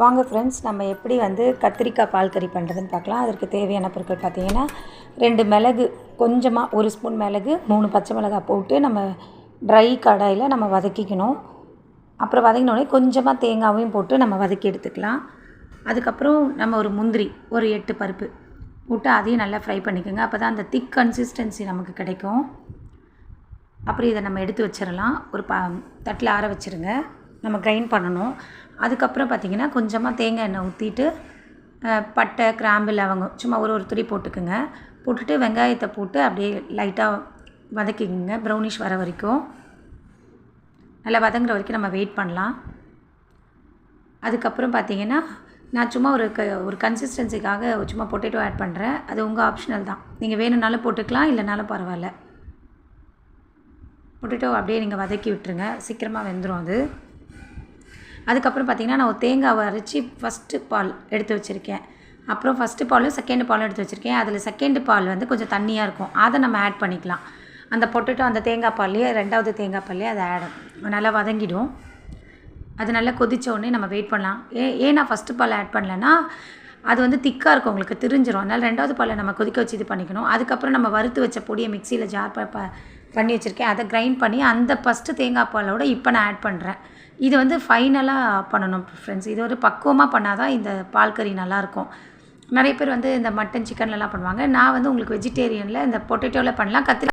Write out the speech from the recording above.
வாங்க ஃப்ரெண்ட்ஸ் நம்ம எப்படி வந்து கத்திரிக்காய் பால் கறி பண்ணுறதுன்னு பார்க்கலாம். அதற்கு தேவையான பொருட்கள் பார்த்தீங்கன்னா ரெண்டு மிளகு கொஞ்சமாக ஒரு ஸ்பூன் மிளகு மூணு பச்சை மிளகாய் போட்டு நம்ம ட்ரை கடாயில் நம்ம வதக்கிக்கணும். அப்புறம் வதங்கினோடனே கொஞ்சமாக தேங்காவையும் போட்டு நம்ம வதக்கி எடுத்துக்கலாம். அதுக்கப்புறம் நம்ம ஒரு முந்திரி ஒரு எட்டு பருப்பு போட்டு அதையும் நல்லா ஃப்ரை பண்ணிக்கோங்க. அப்போ தான் அந்த திக் கன்சிஸ்டன்சி நமக்கு கிடைக்கும். அப்புறம் இதை நம்ம எடுத்து வச்சிடலாம். ஒரு ப தட்டில் ஆற வச்சுருங்க. நம்ம கிரைண்ட் பண்ணணும். அதுக்கப்புறம் பார்த்திங்கன்னா கொஞ்சமாக தேங்காய் எண்ணெய் ஊற்றிட்டு பட்டை கிராம்பு லவங்கம் சும்மா ஒரு ஒரு துணி போட்டுக்குங்க. போட்டுட்டு வெங்காயத்தை போட்டு அப்படியே லைட்டாக வதக்கிக்கோங்க. ப்ரௌனிஷ் வர வரைக்கும். நல்லா வதங்குற வரைக்கும் நம்ம வெயிட் பண்ணலாம். அதுக்கப்புறம் பார்த்திங்கன்னா நான் சும்மா ஒரு க ஒரு கன்சிஸ்டன்சிக்காக சும்மா பொட்டேட்டோ ஆட் பண்ணுறேன் அது உங்கள் ஆப்ஷனல் தான். நீங்கள் வேணும்னாலும் போட்டுக்கலாம் இல்லைனாலும் பரவாயில்ல. பொட்டேட்டோ அப்படியே நீங்கள் வதக்கி விட்டுருங்க. சீக்கிரமாக வெந்துடும் அது. அதுக்கப்புறம் பார்த்திங்கன்னா நான் ஒரு தேங்காவை அரைச்சி ஃபஸ்ட்டு பால் எடுத்து வச்சுருக்கேன். அப்புறம் ஃபஸ்ட்டு பாலும் செகண்ட் பாலும் எடுத்து வச்சுருக்கேன். அதில் செகண்ட் பால் வந்து கொஞ்சம் தண்ணியாக இருக்கும். அதை நம்ம ஆட் பண்ணிக்கலாம். அந்த பொட்டேட்டோ அந்த தேங்காய் பால்லையே ரெண்டாவது தேங்காய் பால்லையே அதை ஆட் நல்லா வதங்கிடும். அது நல்லா கொதித்த உடனே நம்ம வெயிட் பண்ணலாம். ஏ ஏன் நான் ஃபஸ்ட்டு பால் ஆட் பண்ணலன்னா அது வந்து திக்காக இருக்கும் உங்களுக்கு தெரிஞ்சிடும் அதனால் ரெண்டாவது பாலை நம்ம கொதிக்க வச்சு இது பண்ணிக்கணும். அதுக்கப்புறம் நம்ம வறுத்து வச்ச பொடியை மிக்சியில் ஜார் ப ப- பண்ணி வச்சுருக்கேன். அதை கிரைண்ட் பண்ணி அந்த ஃபஸ்ட்டு தேங்காய் பாலோட இப்போ நான் ஆட் பண்ணுறேன் இது வந்து ஃபைனலாக பண்ணணும் ஃப்ரெண்ட்ஸ் இது ஒரு பக்குவமாக பண்ணால் தான் இந்த பால் கறி நல்லாயிருக்கும். நிறைய பேர் வந்து இந்த மட்டன் சிக்கன்லலாம் பண்ணுவாங்க. நான் வந்து உங்களுக்கு வெஜிடேரியனில் இந்த பொட்டேட்டோவில் பண்ணலாம். கத்திரி